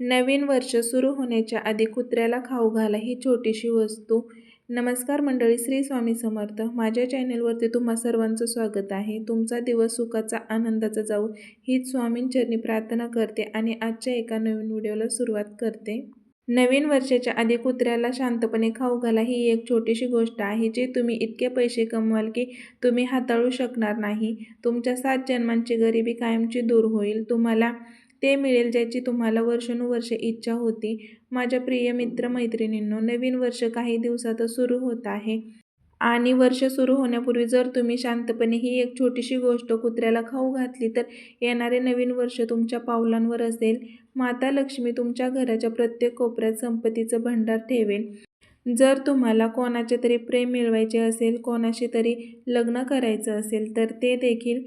नवीन वर्ष सुरू होण्याच्या आधी कुत्र्याला खाऊ घाला ही छोटीशी वस्तू. नमस्कार मंडळी श्री स्वामी समर्थ. माझ्या चॅनेलवरती तुम्हा सर्वांचं स्वागत आहे. तुमचा दिवस सुखाचा आनंदाचा जाऊ हीच स्वामींचरणी प्रार्थना करते आणि आजच्या एका नवीन व्हिडिओला सुरुवात करते. नवीन वर्षाच्या आधी कुत्र्याला शांतपणे खाऊ घाला ही एक छोटीशी गोष्ट आहे जी तुम्ही इतके पैसे कमवाल की तुम्ही हाताळू शकणार नाही. तुमच्या सात जन्मांची गरिबी कायमची दूर होईल. तुम्हाला ते मिळेल ज्याची तुम्हाला वर्षानुवर्षे इच्छा होती. माझ्या प्रिय मित्रमैत्रिणींनो नवीन वर्ष काही दिवसातच सुरू होत आहे. आणि वर्ष सुरू होण्यापूर्वी जर तुम्ही शांतपणे ही एक छोटीशी गोष्ट कुत्र्याला खाऊ घातली तर येणारे नवीन वर्ष तुमच्या पावलांवर असेल. माता लक्ष्मी तुमच्या घराच्या प्रत्येक कोपऱ्यात संपत्तीचं भंडार ठेवेल. जर तुम्हाला कोणाचे तरी प्रेम मिळवायचे असेल कोणाशी तरी लग्न करायचं असेल तर ते देखील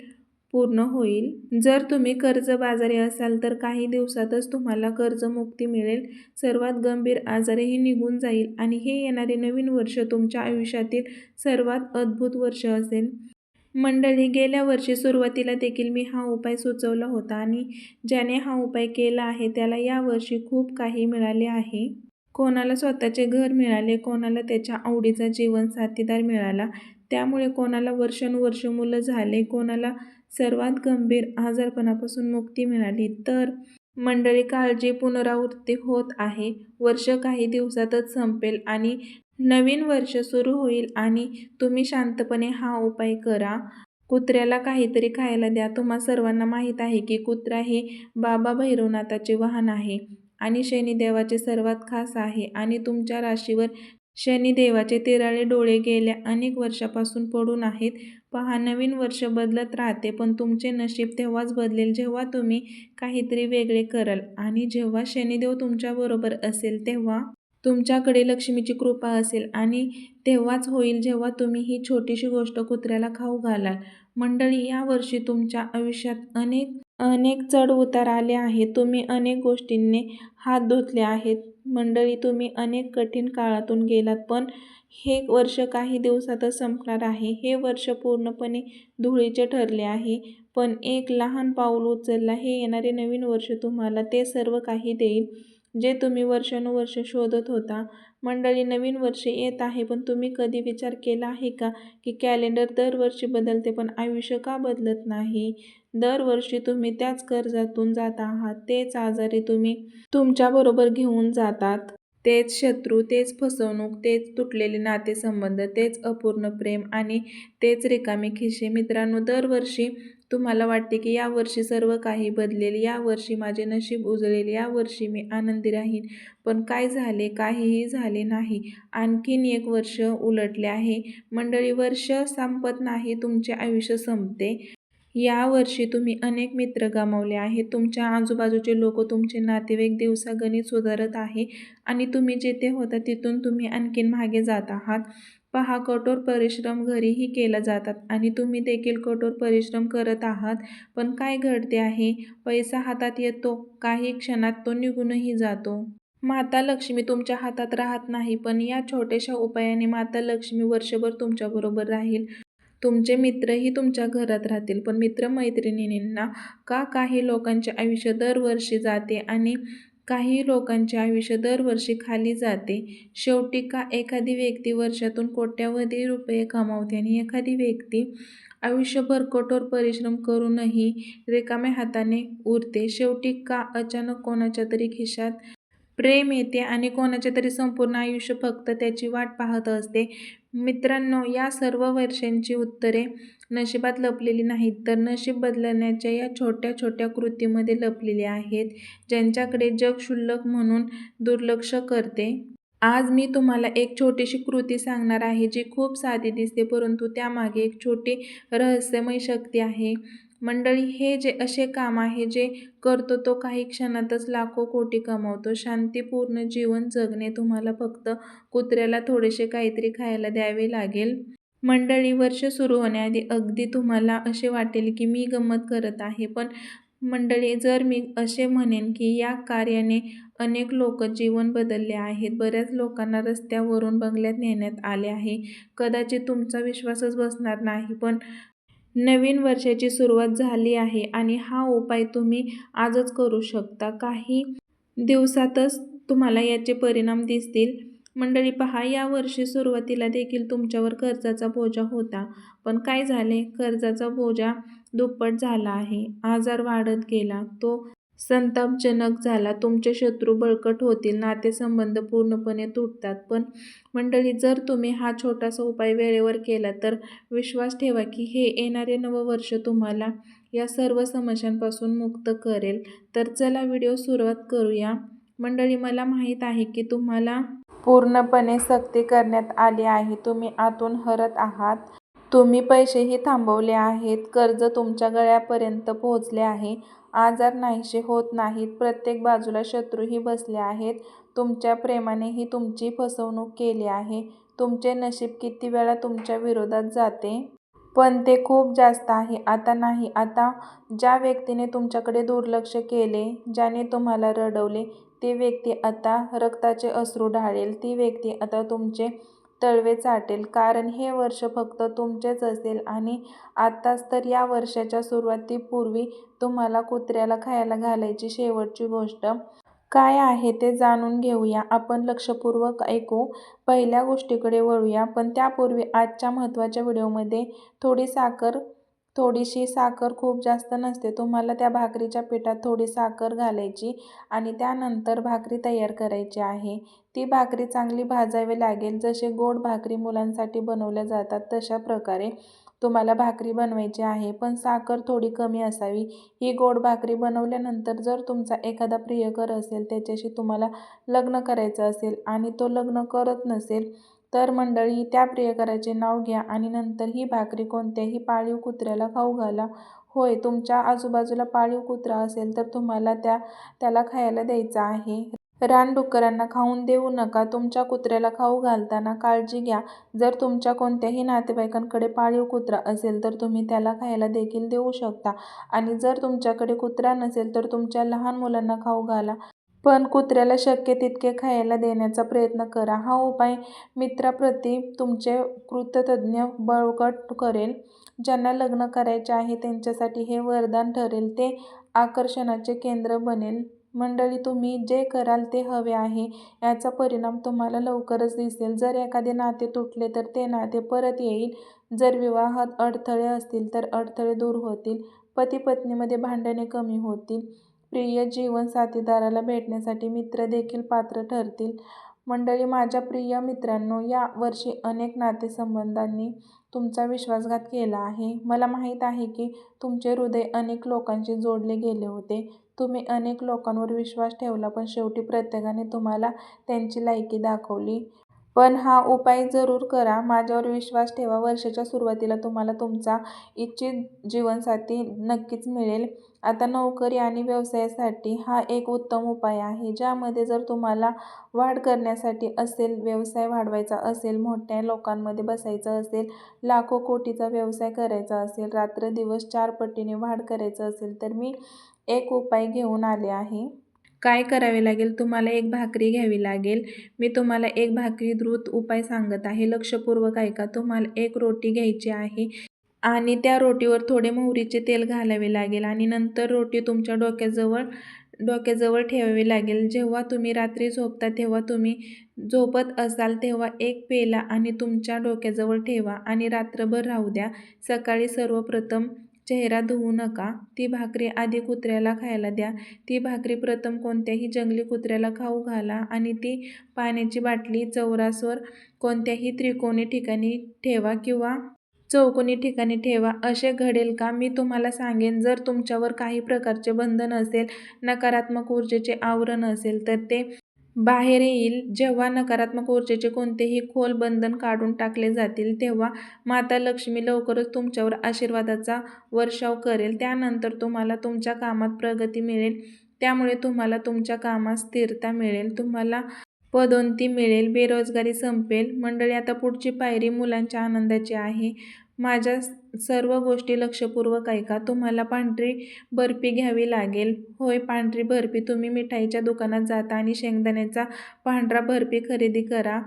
पूर्ण होईल. जर तुम्ही कर्जबाजारी असाल तर काही दिवसातच तुम्हाला कर्जमुक्ती मिळेल. सर्वात गंभीर आजारही निघून जाईल आणि हे येणारे नवीन वर्ष तुमच्या आयुष्यातील सर्वात अद्भुत वर्ष असेल. मंडळी गेल्या वर्षी सुरुवातीला देखील मी हा उपाय सुचवला होता आणि ज्याने हा उपाय केला आहे त्याला यावर्षी खूप काही मिळाले आहे. कोणाला स्वतःचे घर मिळाले कोणाला त्याच्या आवडीचा जीवन साथीदार मिळाला त्यामुळे कोणाला वर्षानुवर्ष मुलं झाले कोणाला सर्वात गंभीर आजारपणापासून मुक्ती मिळाली. तर मंडळी काळजी पुनरावृत्ती होत आहे. वर्ष काही दिवसातच संपेल आणि नवीन वर्ष सुरू होईल आणि तुम्ही शांतपणे हा उपाय करा. कुत्र्याला काहीतरी खायला द्या. तुम्हा सर्वांना माहीत आहे की कुत्रा हे बाबा भैरवनाथाचे वाहन आहे आणि शनिदेवाचे सर्वात खास आहे आणि तुमच्या राशीवर शनिदेवाचे तिराळे डोळे गेल्या अनेक वर्षापासून पडून आहेत. पहा नवीन वर्ष बदलत राहते पण तुमचे नशीब तेव्हाच बदलेल जेव्हा तुम्ही काहीतरी वेगळे कराल. आणि जेव्हा शनिदेव तुमच्याबरोबर असेल तेव्हा तुमच्याकडे लक्ष्मीची कृपा असेल आणि तेव्हाच होईल जेव्हा तुम्ही ही छोटीशी गोष्ट कुत्र्याला खाऊ घालाल. मंडळी यावर्षी तुमच्या आयुष्यात अनेक अनेक चढ उतार आले आहेत. तुम्ही अनेक गोष्टींनी हात धुतले आहेत. मंडळी तुम्ही अनेक कठीण काळातून गेलात पण हे वर्ष काही दिवसातच संपणार आहे. हे वर्ष पूर्णपणे धुळीचे ठरले आहे. पण एक लहान पाऊल उचलला हे येणारे नवीन वर्ष तुम्हाला ते सर्व काही देईल. जे तुम्ही वर्षानुवर्ष शोधत होता. मंडळी नवीन वर्ष येत आहे पण तुम्ही कधी विचार केला आहे का की कॅलेंडर दरवर्षी बदलते पण आयुष्य का बदलत नाही? दरवर्षी तुम्ही त्याच कर्जातून जात आहात तेच आजारी तुम्ही तुमच्याबरोबर घेऊन जातात. तेच शत्रू तेच फसवणूक तेच तुटलेले नातेसंबंध तेच अपूर्ण प्रेम आणि तेच रिकामे खिशे. मित्रांनो दरवर्षी तुम्हाला वाटते की यावर्षी सर्व काही बदलेल यावर्षी माझे नशीब उजळेल यावर्षी मी आनंदी राहीन. पण काय झाले काहीही झाले नाही. आणखीन एक वर्ष उलटले आहे. मंडळी वर्ष संपत नाही तुमचे आयुष्य संपते. यावर्षी तुम्ही अनेक मित्र गमावले आहेत. तुमच्या आजूबाजूचे लोक तुमचे नातेवाईक दिवसागणित सुधारत आहे आणि तुम्ही जेथे होता तिथून तुम्ही आणखीन मागे जात आहात. पहा कठोर परिश्रम घरीही केला जातात आणि तुम्ही देखील कठोर परिश्रम करत आहात. पण काय घडते आहे? पैसा हातात येतो काही क्षणात तो निघूनही जातो. माता लक्ष्मी तुमच्या हातात राहत नाही पण या छोट्याशा उपायाने माता लक्ष्मी वर्षभर तुमच्याबरोबर राहील. तुमचे मित्रही तुमच्या घरात राहतील. पण मित्रमैत्रिणींना का काही लोकांचे आयुष्य दरवर्षी जाते आणि काही लोकांचे आयुष्य दरवर्षी खाली जाते? शेवटी का एखादी व्यक्ती वर्षातून कोट्यावधी रुपये कमावते आणि एखादी व्यक्ती आयुष्यभर कठोर परिश्रम करूनही रिकाम्या हाताने उरते? शेवटी का अचानक कोणाच्या तरी खिशात प्रेम येते आणि कोणाचे तरी संपूर्ण आयुष्य फक्त त्याची वाट पाहत असते. मित्रांनो या सर्व वर्षांची उत्तरे नशिबात लपलेली नाहीत तर नशीब बदलण्याच्या या छोट्या छोट्या कृतीमध्ये लपलेली आहेत ज्यांच्याकडे जग क्षुल्लक म्हणून दुर्लक्ष करते. आज मी तुम्हाला एक छोटीशी कृती सांगणार आहे जी खूप साधी दिसते परंतु त्यामागे एक छोटी रहस्यमय शक्ती आहे. मंडळी हे जे असे काम आहे जे करतो तो काही क्षणातच लाखो कोटी कमावतो. शांतीपूर्ण जीवन जगणे तुम्हाला फक्त कुत्र्याला थोडेसे काहीतरी खायला द्यावे लागेल. मंडळी वर्ष सुरू होण्याआधी अगदी तुम्हाला असे वाटेल की मी गंमत करत आहे पण मंडळी जर मी असे म्हणेन की या कार्याने अनेक लोक जीवन बदलले आहेत बऱ्याच लोकांना रस्त्यावरून बंगल्यात नेण्यात आले आहे. कदाचित तुमचा विश्वासच बसणार नाही पण नवीन वर्षाची सुरुवात झाली आहे आणि हा उपाय तुम्ही आजच करू शकता. काही दिवसातच तुम्हाला याचे परिणाम दिसतील. मंडळी पहा या वर्षी सुरुवातीला देखील तुमच्यावर कर्जाचा बोजा होता पण काय झाले? कर्जाचा बोजा दुप्पट झाला आहे. आजार वाढत गेला. तो संतापजनक झाला. तुमचे शत्रू बळकट होतील नातेसंबंध पूर्णपणे तुटतात. पण मंडळी जर तुम्ही हा छोटासा उपाय वेळेवर केला तर विश्वास ठेवा की हे येणारे नववर्ष तुम्हाला या सर्व समस्यांपासून मुक्त करेल. तर चला व्हिडिओ सुरुवात करूया. मंडळी मला माहीत आहे की तुम्हाला पूर्णपणे सक्ती करण्यात आली आहे. तुम्ही आतून हरत आहात. तुम्ही पैसेही थांबवले आहेत कर्ज तुमच्या गळ्यापर्यंत पोहोचले आहे. आजार नाहीसे होत नाहीत प्रत्येक बाजूला शत्रूही बसले आहेत. तुमच्या प्रेमानेही तुमची फसवणूक केली आहे. तुमचे नशीब किती वेळा तुमच्या विरोधात जाते? पण ते खूप जास्त आहे. आता नाही. आता ज्या व्यक्तीने तुमच्याकडे दुर्लक्ष केले ज्याने तुम्हाला रडवले ती व्यक्ती आता रक्ताचे अश्रू ढाळेल. ती व्यक्ती आता तुमचे तळवे चाटेल. कारण हे वर्ष फक्त तुमचेच असेल आणि आत्ताच तर या वर्षाच्या सुरुवातीपूर्वी तुम्हाला कुत्र्याला खायला घालायची शेवटची गोष्ट काय आहे ते जाणून घेऊया. आपण लक्षपूर्वक ऐकू. पहिल्या गोष्टीकडे वळूया. पण त्यापूर्वी आजच्या महत्त्वाच्या व्हिडिओमध्ये थोडी साखर थोडीशी साखर खूप जास्त नसते. तुम्हाला त्या भाकरीच्या पिठात थोडी साखर घालायची आणि त्यानंतर भाकरी तयार करायची आहे. ती भाकरी चांगली भाजावी लागेल. जसे गोड भाकरी मुलांसाठी बनवल्या जातात तशा प्रकारे तुम्हाला भाकरी बनवायची आहे. पण साखर थोडी कमी असावी. ही गोड भाकरी बनवल्यानंतर जर तुमचा एखादा प्रियकर असेल त्याच्याशी तुम्हाला लग्न करायचं असेल आणि तो लग्न करत नसेल तर मंडळी त्या प्रियकराचे नाव घ्या आणि नंतर ही भाकरी कोणत्याही पाळीव कुत्र्याला खाऊ घाला. होय तुमच्या आजूबाजूला पाळीव कुत्रा असेल तर तुम्हाला त्या त्याला खायला द्यायचा आहे. रानडुकरांना खाऊन देऊ नका. तुमच्या कुत्र्याला खाऊ घालताना काळजी घ्या. जर तुमच्या कोणत्याही नातेवाईकांकडे पाळीव कुत्रा असेल तर तुम्ही त्याला खायला देखील देऊ शकता. आणि जर तुमच्याकडे कुत्रा नसेल तर तुमच्या लहान मुलांना खाऊ घाला. पण कुत्र्याला शक्य तितके खायला देण्याचा प्रयत्न करा. हा उपाय मित्राप्रती तुमचे कृतज्ञ बळकट करेल. ज्यांना लग्न करायचे आहे त्यांच्यासाठी हे वरदान ठरेल. ते आकर्षणाचे केंद्र बनेल. मंडळी तुम्ही जे कराल ते हवे आहे. याचा परिणाम तुम्हाला लवकरच दिसेल. जर एखादे नाते तुटले तर ते नाते परत येईल. जर विवाहात अडथळे असतील तर अडथळे दूर होतील. पती पत्नीमध्ये भांडणे कमी होतील. प्रिय जीवन साथीदाराला भेटण्यासाठी मित्र देखील पात्र ठरतील. मंडळी माझ्या प्रिय मित्रांनो या वर्षी अनेक नातेसंबंधांनी तुमचा विश्वासघात केला आहे. मला माहीत आहे की तुमचे हृदय अनेक लोकांशी जोडले गेले होते. तुम्ही अनेक लोकांवर विश्वास ठेवला पण शेवटी प्रत्येकाने तुम्हाला त्यांची लायकी दाखवली. पण हा उपाय जरूर करा. माझ्यावर विश्वास ठेवा. वर्षाच्या सुरुवातीला तुम्हाला तुमचा इच्छित जीवनसाथी नक्कीच मिळेल. आता नोकरी आणि व्यवसायासाठी हा एक उत्तम उपाय आहे ज्यामध्ये जर तुम्हाला वाढ करण्यासाठी असेल व्यवसाय वाढवायचा असेल मोठ्या लोकांमध्ये बसायचं असेल लाखो कोटीचा व्यवसाय करायचा असेल रात्र दिवस चार पटीने वाढ करायचं असेल तर मी एक उपाय घेऊन आले आहे. काय करावे लागेल? तुम्हाला एक भाकरी घ्यावी लागेल. मी तुम्हाला एक भाकरी द्रुत उपाय सांगत आहे. लक्षपूर्वक ऐका. तुम्हाला एक रोटी घ्यायची आहे आणि त्या रोटीवर थोडे मोहरीचे तेल घालावे लागेल आणि नंतर रोटी तुमच्या डोक्याजवळ डोक्याजवळ ठेवावी लागेल. जेव्हा तुम्ही रात्री झोपता तेव्हा तुम्ही झोपत असाल तेव्हा एक पेला आणि तुमच्या डोक्याजवळ ठेवा आणि रात्रभर राहू द्या. सकाळी सर्वप्रथम चेहरा धुवू नका. ती भाकरी आधी कुत्र्याला खायला द्या. ती भाकरी प्रथम कोणत्याही जंगली कुत्र्याला खाऊ घाला आणि ती पाण्याची बाटली चौरासवर कोणत्याही त्रिकोणी ठिकाणी ठेवा किंवा चौकोनी ठिकाणी ठेवा. असे घडेल का? मी तुम्हाला सांगेन. जर तुमच्यावर काही प्रकारचे बंधन असेल नकारात्मक ऊर्जेचे आवरण असेल तर ते बाहेर येईल. जेव्हा नकारात्मक ऊर्जेचे कोणतेही खोल बंधन काढून टाकले जातील तेव्हा माता लक्ष्मी लवकरच तुमच्यावर आशीर्वादाचा वर्षाव करेल. त्यानंतर तुम्हाला तुमच्या कामात प्रगती मिळेल. त्यामुळे तुम्हाला तुमच्या कामात स्थिरता मिळेल. तुम्हाला पदोन्नती मिळेल. बेरोजगारी संपेल. मंडळी आता पुढची पायरी मुलांच्या आनंदाची आहे. माझ्या सर्व गोष्टी लक्षपूर्वक ऐका. तुम्हाला पांढरी बर्फी घ्यावी लागेल. होय पांढरी बर्फी. तुम्ही मिठाईच्या दुकानात जाता आणि शेंगदाण्याचा पांढरा बर्फी खरेदी करा.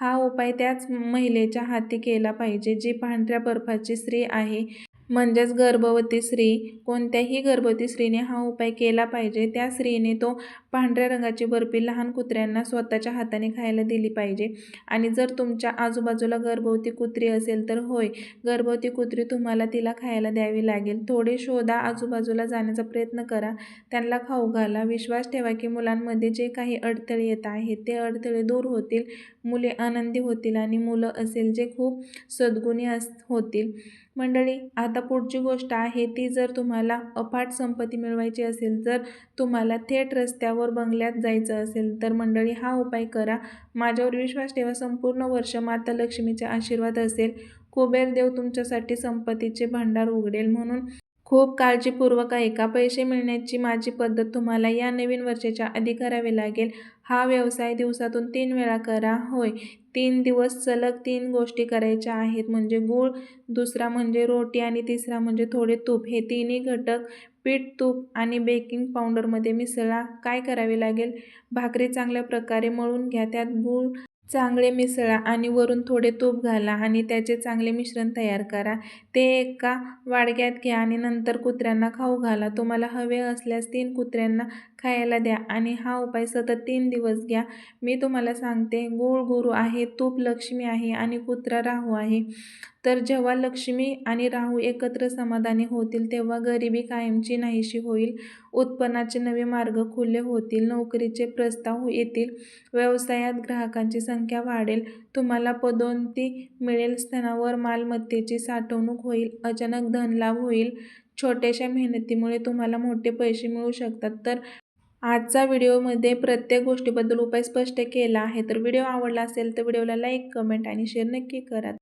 हा उपाय त्याच महिलेच्या हाती केला पाहिजे जी पांढऱ्या बर्फाची स्त्री आहे. म्हणजेच गर्भवती स्त्री. कोणत्याही गर्भवती स्त्रीने हा उपाय केला पाहिजे. त्या स्त्रीने तो पांढऱ्या रंगाची बर्फी लहान कुत्र्यांना स्वतःच्या हाताने खायला दिली पाहिजे. आणि जर तुमच्या आजूबाजूला गर्भवती कुत्री असेल तर होय गर्भवती कुत्री तुम्हाला तिला खायला द्यावी लागेल. थोडे शोधा आजूबाजूला जाण्याचा प्रयत्न करा. त्यांना खाऊ घाला. विश्वास ठेवा की मुलांमध्ये जे काही अडथळे येत आहेत ते अडथळे दूर होतील. मुले आनंदी होतील आणि मुलं असेल जे खूप सद्गुणी अस होतील. मंडळी आता पुढची गोष्ट आहे ती जर तुम्हाला अफाट संपत्ती मिळवायची असेल जर तुम्हाला थेट रस्त्यावर बंगल्यात जायचं असेल तर मंडळी हा उपाय करा. माझ्यावर विश्वास ठेवा. संपूर्ण वर्ष माता लक्ष्मीचे आशीर्वाद असेल. कुबेर देव तुमच्यासाठी संपत्तीचे भांडार उघडेल म्हणून खूप काळजीपूर्वक ऐका पैसे मिळण्याची माझी पद्धत तुम्हाला या नवीन वर्षाच्या आधी करावी लागेल. हा व्यवसाय दिवसातून तीन वेळा करा. होय तीन दिवस सलग तीन गोष्टी करायच्या आहेत. म्हणजे गूळ दुसरा म्हणजे रोटी आणि तिसरा म्हणजे थोडे तूप. हे तिन्ही घटक पीठ तूप आणि बेकिंग पावडरमध्ये मिसळा. काय करावे लागेल? भाकरी चांगल्या प्रकारे मळून घ्या. त्यात गूळ चांगले मिसळा आणि वरून थोडे तूप घाला आणि त्याचे चांगले मिश्रण तयार करा. ते एका वाडग्यात घ्या आणि नंतर कुत्र्यांना खाऊ घाला. तुम्हाला हवे असल्यास तीन कुत्र्यांना खायला द्या आणि हा उपाय सतत तीन दिवस घ्या. मी तुम्हाला सांगते गुळ गुरु आहे तूप लक्ष्मी आहे आणि कुत्रा राहू आहे. तर जेव्हा लक्ष्मी आणि राहू एकत्र समाधानी होतील तेव्हा गरिबी कायमची नाहीशी होईल. उत्पन्नाचे नवे मार्ग खुले होतील. नोकरीचे प्रस्ताव येतील. व्यवसायात ग्राहकांची संख्या वाढेल. तुम्हाला पदोन्नती मिळेल. स्तनावर मालमत्तेची साठवणूक होईल. अचानक धनलाभ होईल. छोट्याशा मेहनतीमुळे तुम्हाला मोठे पैसे मिळू शकतात. तर आजचा व्हिडिओमध्ये प्रत्येक गोष्टीबद्दल उपाय स्पष्ट केला आहे. तर व्हिडिओ आवडला असेल तर व्हिडिओला लाईक कमेंट आणि शेअर नक्की करा.